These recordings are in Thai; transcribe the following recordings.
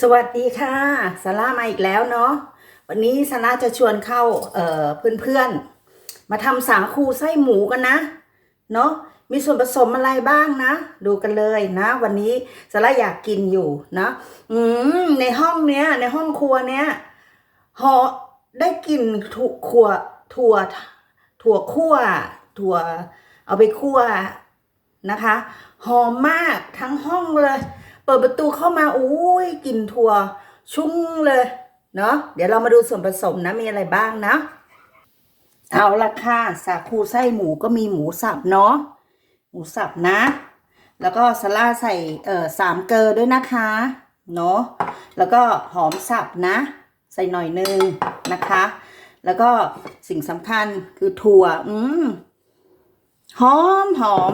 สวัสดีค่ะซาร่ามาอีกแล้วเนาะวันนี้ซาร่าจะชวนเข้าเอ่อเพื่อนๆ มาทำสาคูไส้หมูกันนะเนาะมีส่วนผสมอะไรบ้างนะ ดูกันเลยนะ วันนี้ซาร่าอยากกินอยู่นะอืมในห้องเนี้ย ในห้องครัวเนี้ยหอได้กลิ่นถั่วขัวถั่วถั่วคั่วถั่วเอาไปคั่วนะคะหอมมากทั้งห้องเลย เปิดประตูเข้ามาอุ้ยกลิ่นถั่ว ชุ่งเลยเนาะเดี๋ยวเรามาดูส่วนผสมนะมีอะไรบ้างนะ เอาละค่ะสาคูไส้หมูก็มีหมูสับเนาะหมูสับนะ แล้วก็สลาใส่เอ่อสามเกลอด้วยนะคะเนาะแล้วก็หอมสับนะ ใส่หน่อยนึงนะคะ แล้วก็สิ่งสำคัญคือถั่วอืมหอมหอม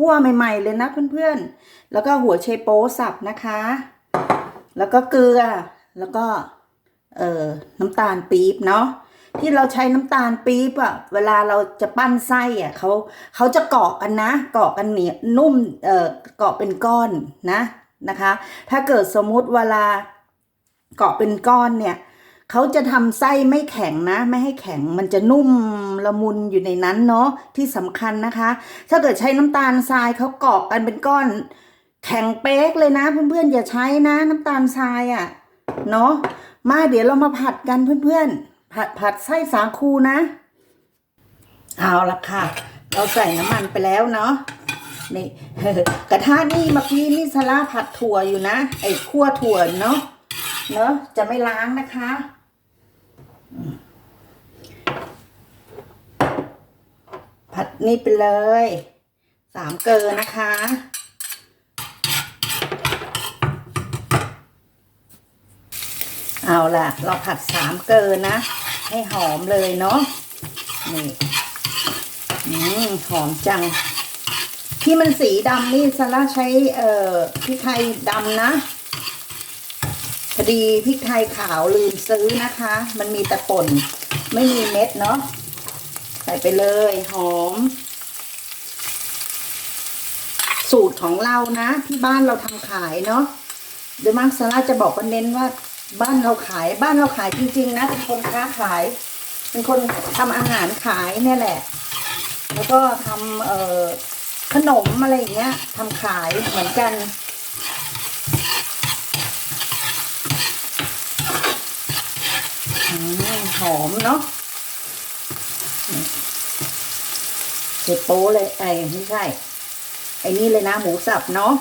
คั่วใหม่ๆเลยนะเพื่อนๆ แล้วก็หัวไชโป๊สับนะคะ แล้วก็เกลือ แล้วก็เอ่อน้ำตาลปี๊บเนาะที่เราใช้น้ำตาลปี๊บอะเวลาเราจะปั้นไส้อะเขาเขาจะเกาะกันนะเกาะกันเหนียนุ่มเอ่อเกาะเป็นก้อนนะนะคะ ถ้าเกิดสมมุติเวลาเกาะเป็นก้อนเนี่ย เขาจะทำไส้ไม่แข็งนะ ไม่ให้แข็งมันจะนุ่มละมุนอยู่ในนั้นเนาะที่สำคัญนะคะ ถ้าเกิดใช้น้ำตาลทรายเขาเกาะกันเป็นก้อน แข็งเป๊กเลยนะ เพื่อนๆอย่าใช้นะ น้ำตาลทรายอะ่ะเนาะมาเดี๋ยวเรามาผัดกันเพื่อนๆ ผัดผัดไส้สาคูนะ เอาละค่ะ เราใส่น้ำมันไปแล้วเนาะนี่กระทะนี่เมื่อกี้นี่สลาผัดถั่วอยู่นะไอ้คั่วถั่วเนาะเนาะจะไม่ล้างนะคะ ผัดนี่ไปเลยสามเกลือนะคะ เอาล่ะ เราผัดสามเกลือนะ ให้หอมเลยเนาะนี่อืมหอมจัง ที่มันสีดำนี่ซาร่าใช้เอ่อพริกไทยดำนะ ดีพริกไทยขาวลืมซื้อนะคะ มันมีแต่ป่นไม่มีเม็ดเนาะใส่ไปเลยหอม สูตรของเรานะ ที่บ้านเราทำขายเนาะโดยมากซาร่าจะบอกว่าเน้นว่า บ้านเราขายบ้านเราขายจริง ๆ นะเป็นคนค้าขาย เป็นคนทำอาหารขายเนี่ยแหละ แล้วก็ทำเอ่อขนมอะไรอย่างเงี้ยทำขายเหมือนกัน อืม หอมเนาะเสร็จโป้เลยไอ้ไม่ใช่ ไอ้นี่เลยนะหมูสับเนาะ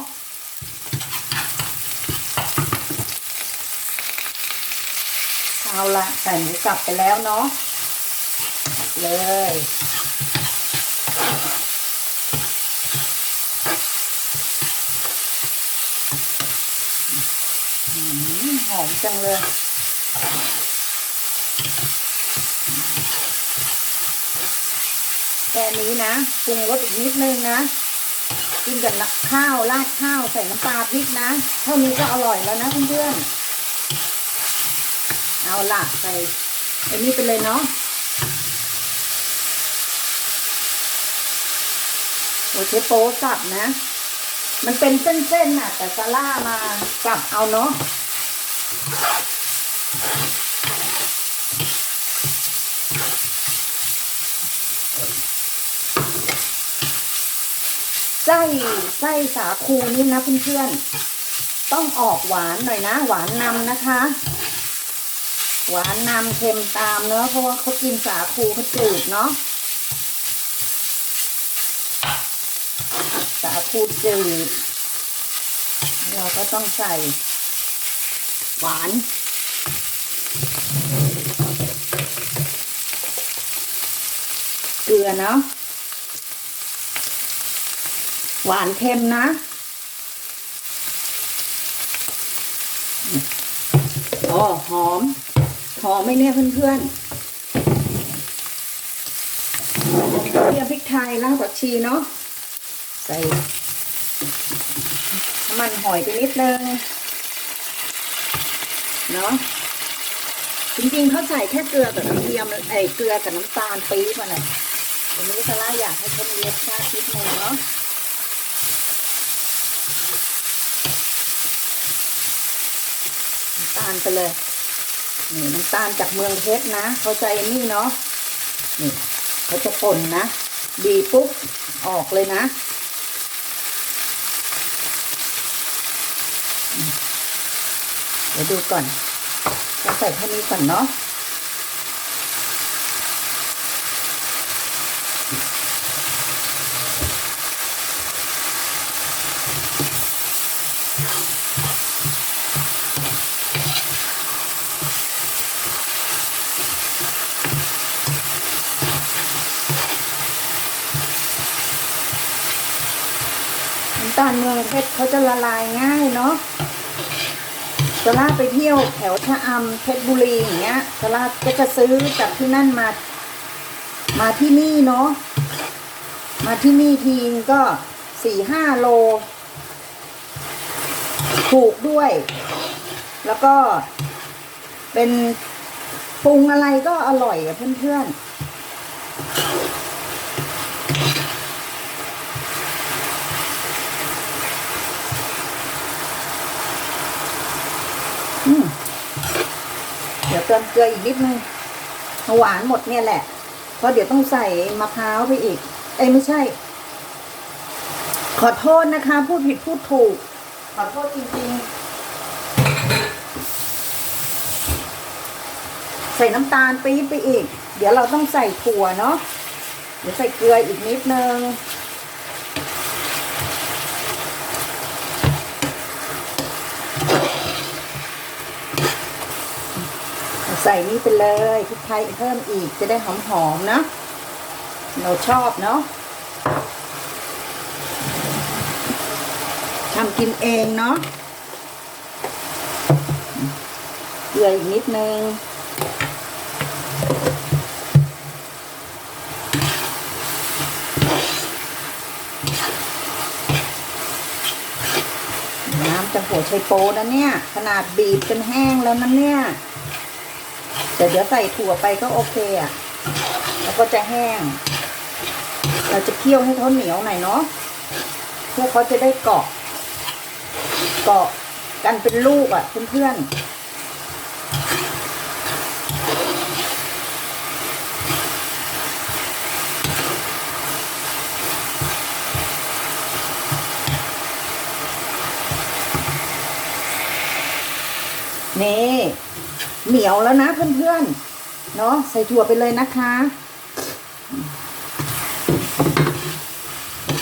เอาละใส่หมูสับไปแล้วเนาะเลยหอมจังเลย ค่นี้นะปรุงรสอีกนิดนึงนะกินกับน้ำข้าวราดข้าวใส่น้ำปลาพริกนะเท่านี้ก็อร่อยแล้วนะเพื่อนๆเอาล่ะใส่ไอ้นี่ไปเลยเนาะโอเชโป๊สับนะ มันเป็นเส้นๆน่ะ แต่ซาร่ามาสับเอาเนาะ ไส้ไส้สาคูนี่นะเพื่อนๆต้องออกหวานหน่อยนะ หวานนำนะคะ หวานนำเค็มตามเนาะเพราะว่าเขากินสาคูเขาจืดเนาะสาคูจืด เราก็ต้องใส่ หวานเกลือเนาะ หวานเค็มนะ อ๋อ หอม หอมไหมเนี่ยเพื่อนๆเรียพริกไทยรากผักชีเนาะ ใส่น้ำมันหอยไปนิดนึง เนาะจริงๆเขาใส่แค่เกลือกับกระเทียมไอ้เกลือกับน้ำตาลปี๊บมาหน่อยวันนี้ซาร่าอยากให้เขามีรสชาตินิดนึงเนาะ เำ ตาลไปเลยนี่น้ำตาลจากเมืองเพชรนะ เขาใจนี่เนาะนี่เขาจะป่นนะ ดีปุ๊บ ออกเลยนะเดี๋ยวดูก่อนเราใส่เท่านี้ก่อนเนาะ ตาลเมืองเพชรเขาจะละลายง่ายเนาะจะลาไปเที่ยวแถวชะอำเพชรบุรีอย่างเงี้ยจะลาก็จะซื้อจากที่นั่นมา มาที่นี่เนาะมาที่นี่ทีนก็สี่ห้าโล ถูกด้วย แล้วก็เป็นปรุงอะไรก็อร่อยกับเพื่อนๆ เดี๋ยวเติมเกลืออีกนิดนึงหวานหมดเนี่ยแหละ เพราะเดี๋ยวต้องใส่มะพร้าวไปอีก เอ้ยไม่ใช่ ขอโทษนะคะ พูดผิดพูดถูก ขอโทษจริงๆ ใส่น้ำตาลปี๊บไปอีก เดี๋ยวเราต้องใส่ถั่วเนาะ เดี๋ยวใส่เกลืออีกนิดนึง ใส่นี่ไปเลยพริกไทยเพิ่มอีกจะได้หอมๆนะ เราชอบเนาะทำกินเองเนาะเกลืออีกนิดนึงน้ำจะหัวไชโปนะเนี่ย ขนาดบีบจนแห้งแล้วนะเนี่ย แต่เดี๋ยวใส่ถั่วไปก็โอเคอะ แล้วก็จะแห้ง เราจะเคี่ยวให้เขาเหนียวหน่อยเนาะ เพื่อเขาจะได้เกาะ เกาะกันเป็นลูกอะเพื่อนๆ นี่ เหนียวแล้วนะเพื่อนๆ เนาะใส่ถั่วไปเลยนะคะ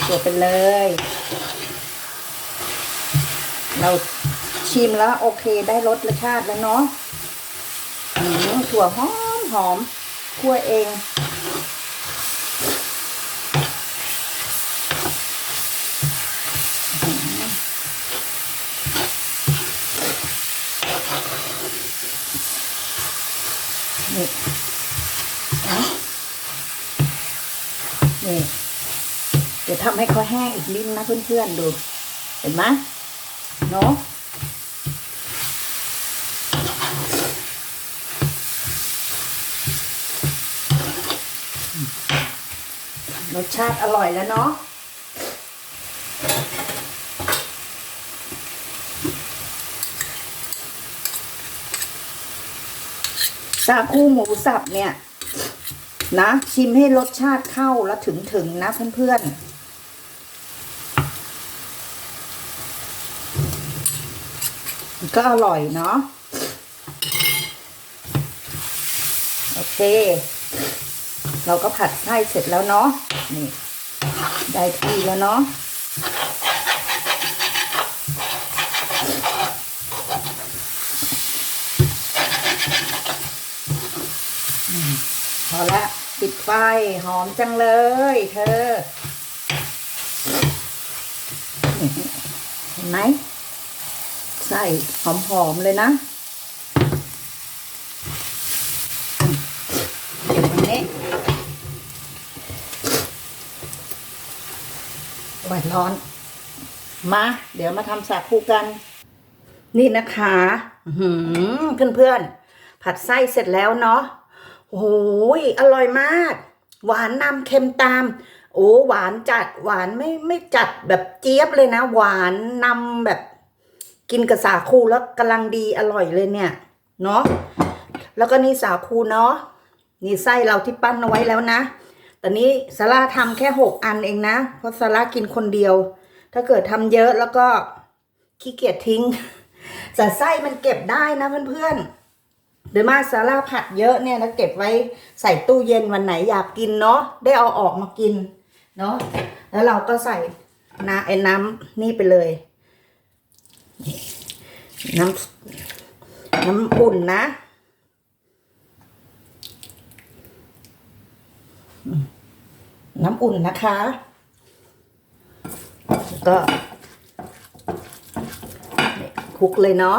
ถั่วไปเลย เราชิมแล้วโอเคได้รสชาติแล้วเนาะถั่วหอมหอมคั่วเอง นี่นี่เดี๋ยวทำให้เขาแห้งอีกนิดนะเพื่อนๆดู เห็นไหมเนาะรสชาติอร่อยแล้วเนาะ ซาคูหมูสับเนี่ย นะ ชิมให้รสชาติเข้าแล้วถึงถึงๆนะเพื่อนๆก็อร่อยเนาะโอเค เราก็ผัดไส้เสร็จแล้วเนาะนี่ ได้ที่แล้วเนาะ อละปิดไฟหอมจังเลยเธอเห็นไหมใส่หอมๆเลยนะเดี๋ยววันนี้โอ้ยร้อน มา เดี๋ยวมาทำสาคูกัน นี่นะคะเพื่อนเพื่อนๆ ผัดไส้เสร็จแล้วเนาะ โอ้หยอร่อยมาก หวานนำเค็มตาม โอ้หวานจัดหวานไม่ไม่จัดแบบเจี๊ยบเลยนะ หวานนำแบบกินกับสาคูแล้วกำลังดีอร่อยเลยเนี่ย เนาะแล้วก็นี่สาคูเนาะนี่ไส้เราที่ปั้นเอาไว้แล้วนะแต่นี้ซาร่าทำแค่หกอันเองนะ เพราะซาร่ากินคนเดียว ถ้าเกิดทำเยอะแล้วก็ขี้เกียจทิ้งแต่ไส้มันเก็บได้นะเพื่อนๆ โดยมากซาร่าผัดเยอะเนี่ยแล้วเก็บไว้ใส่ตู้เย็นวันไหนอยากกินเนาะได้เอาออกมากินเนาะแล้วเราก็ใส่น้ำไอ้น้ำนี่ไปเลย น้ำน้ำอุ่นนะน้ำอุ่นนะคะแล้วก็คลุกเลยเนาะ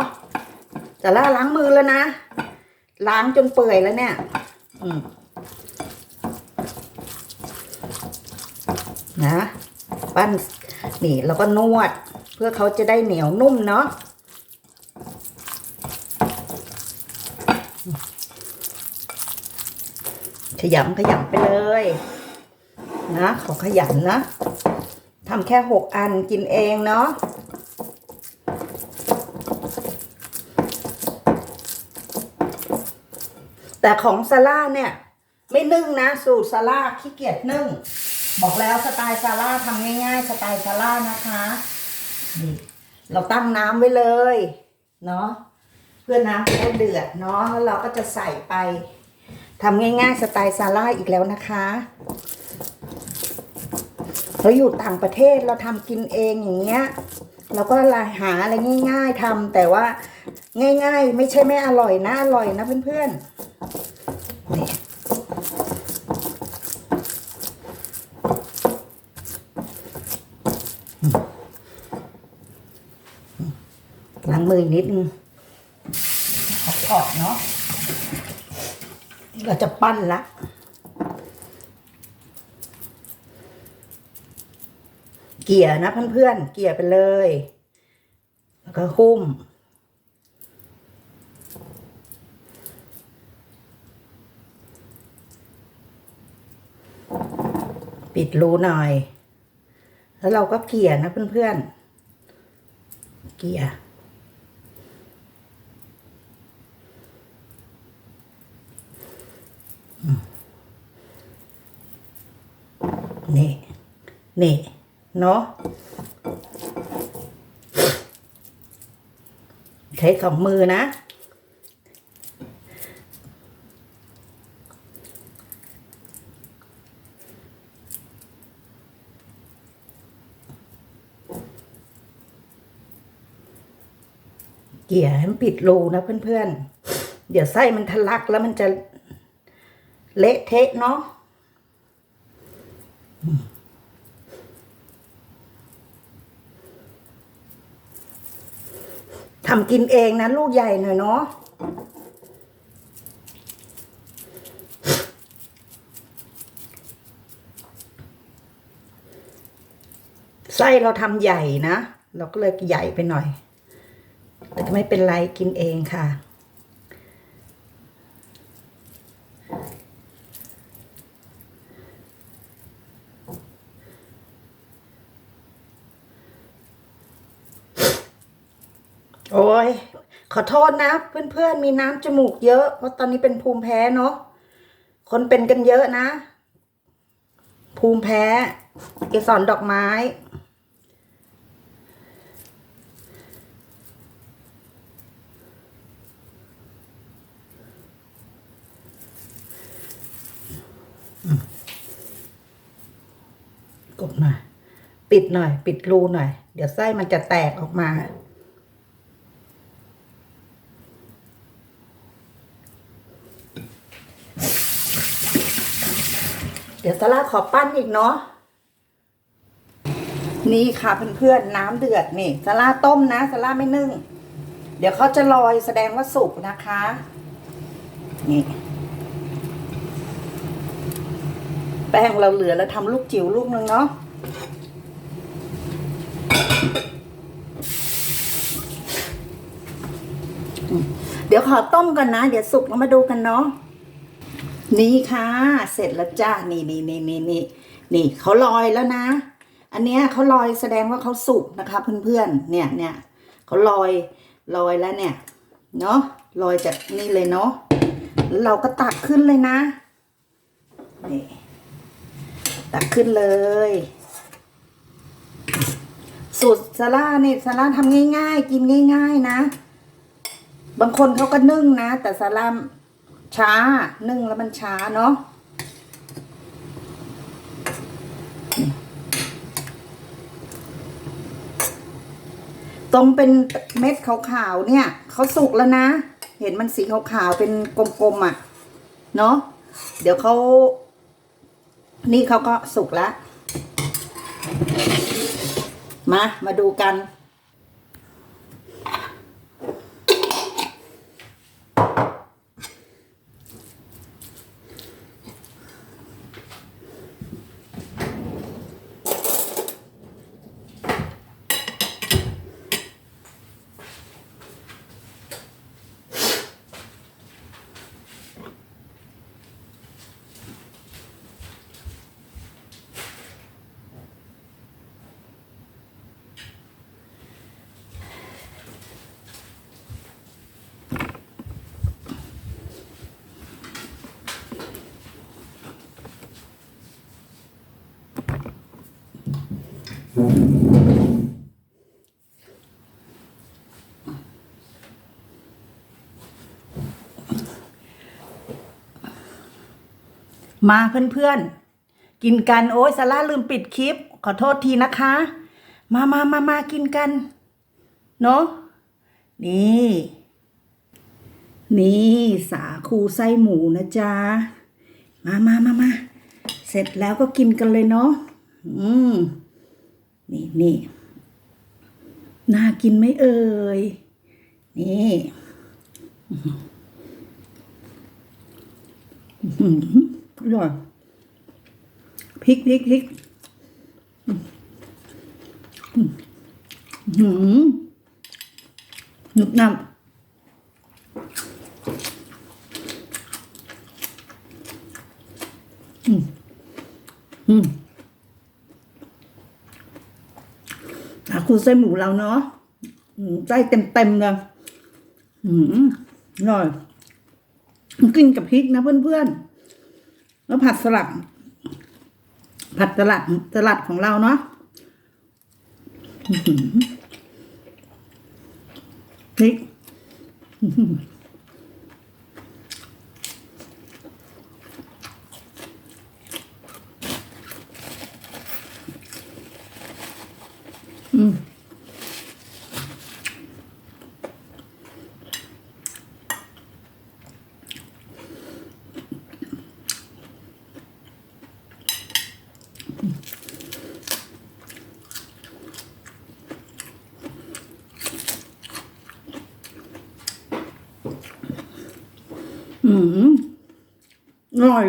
จะล่าล้างมือแล้วนะ ล้างจนเปื่อยแล้วเนี่ย อืมนะ ปั้นนี่แล้วก็นวด เพื่อเขาจะได้เหนียวนุ่มเนาะขยำขยำไปเลย นะ ขอขยันนะทำแค่หกอันกินเองเนาะ แต่ของซาร่าเนี่ยไม่นึ่งนะสูตรซาร่าขี้เกียจนึ่ง บอกแล้วสไตล์ซาร่าทำง่ายๆ สไตล์ซาร่านะคะนี่เราตั้งน้ำไว้เลยเนาะเพื่อน้ำจะได้เดือดเนาะแล้วเราก็จะใส่ไปทำง่ายๆ สไตล์ซาร่าอีกแล้วนะคะเราอยู่ต่างประเทศเราทำกินเองอย่างเงี้ยเราก็หาอะไรง่าย ๆทำแต่ว่าง่าย ๆ ไม่ใช่ไม่อร่อยนะอร่อยนะเพื่อนๆ ล้างมืออีกนิดนึงขอบเนาะเราจะปั้นละเกี่ยนะเพื่อนๆเกี่ยไปเลย แล้วก็หุ้ม ปิดรูหน่อย แล้วเราก็เกี่ยนะเพื่อนๆ เกี่ยนี่ นี่ เนาะใช้สองมือนะ เกี่ยให้มัน ปิดรูนะเพื่อนๆ เดี๋ยวไส้มันทะลักแล้วมันจะเละเทะเนาะทำกินเองนะลูกใหญ่หน่อยเนาะไส้เราทำใหญ่นะ เราก็เลยใหญ่ไปหน่อย แต่ก็ไม่เป็นไรกินเองค่ะ โอ้ยขอโทษนะ เพื่อนๆมีน้ำจมูกเยอะ เพราะตอนนี้เป็นภูมิแพ้เนาะคนเป็นกันเยอะนะ ภูมิแพ้เกสรดอกไม้ กดหน่อย ปิดหน่อย ปิดรูหน่อย เดี๋ยวไส้มันจะแตกออกมา เดี๋ยวซาร่าขอปั้นอีกเนาะนี่ค่ะเพื่อนๆน้ำเดือดนี่ซาร่าต้มนะซาร่าไม่นึ่ง เดี๋ยวเขาจะลอยแสดงว่าสุกนะคะ นี่ แป้งเราเหลือแล้วทำลูกจิ๋วลูกนึงเนาะเดี๋ยวขอต้มกันนะ เดี๋ยวสุกแล้วมาดูกันเนาะนี่ค่ะ เสร็จแล้วจ้านี่นี่นี่นี่นี่นี่เขาลอยแล้วนะ อันเนี้ยเขาลอยแสดงว่าเขาสุกนะคะเพื่อนๆเนี่ยเนี่ยเขาลอยลอยแล้วเนี่ยเนาะลอยจากนี่เลยเนาะแล้วเราก็ตักขึ้นเลยนะนี่ ตักขึ้นเลย สูตรซาร่าเนี่ยซาร่าทำง่าย ๆ กินง่าย ๆ นะ บางคนเขาก็นึ่งนะ แต่ซาร่าช้านึ่งแล้วมันช้าเนาะตรงเป็นเม็ดขาวๆเนี่ยเขาสุกแล้วนะ เห็นมันสีขาวๆเป็นกลมๆอะ เนาะเดี๋ยวเขา นี่เขาก็สุกแล้ว มา มาดูกัน มาเพื่อนๆ กินกันโอ้ยซาร่าลืมปิดคลิป ขอโทษทีนะคะ มามามามากินกัน เนาะนี่ นี่สาคูไส้หมูนะจ๊ะ มามามามาเสร็จแล้วก็กินกันเลยเนาะอืม นี่นี่น่ากินไหมเอ่ย นี่อร่อยพริกพริกพริกหือหนุบหนับอืมอืมาคูไส้หมูเราเนาะไส้เต็มเต็มๆเลยอืมอร่อยกินกับพริกนะเพื่อนๆ แล้วผัดสลัด ผัดสลัดสลัดของเราเนาะพริก อืมอร่อย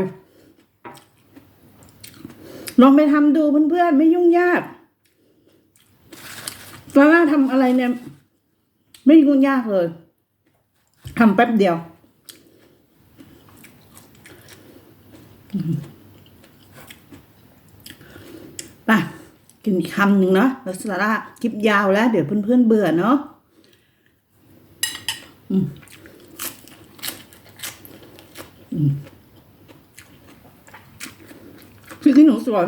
ลองไปทำดูเพื่อนๆ ไม่ยุ่งยากซาร่าทำอะไรเนี่ย ไม่ยุ่งยากเลยทำแป๊บเดียว ไปกินคำหนึ่งเนาะแล้วซาร่าคลิปยาวแล้ว เดี๋ยวเพื่อนๆเบื่อเนาะ พริกขี้หนูสวน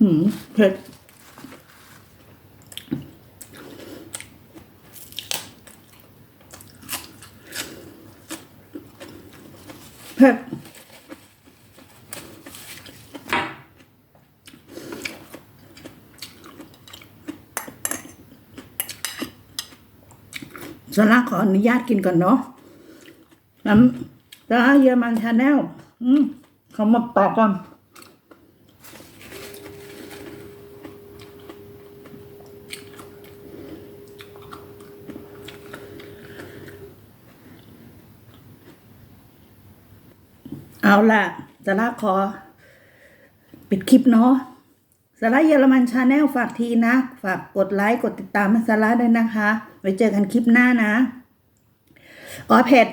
หืมเผ็ดเผ็ดสาระขออนุญาตกินก่อนเนาะ น้ำร้านเยอรมันชาแนลอืมเขามาปอกก่อนเอาล่ะสาระขอ ปิดคลิปเนาะสาระเยอรมันชาแนลฝากทีนะ ฝากกดไลค์ กดติดตามสาระด้วยนะคะ ไว้เจอกันคลิปหน้านะ อ๋อเผ็ด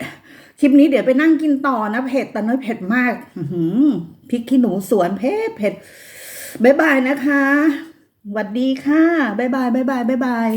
คลิปนี้เดี๋ยวไปนั่งกินต่อนะเผ็ดแต่น้อยเผ็ดมากหืพริกขี้หนูสวนเผ็ดเผ็ดบายบายนะคะสวัสดีค่ะบ๊ายบายบ๊ายบายบ๊ายบาย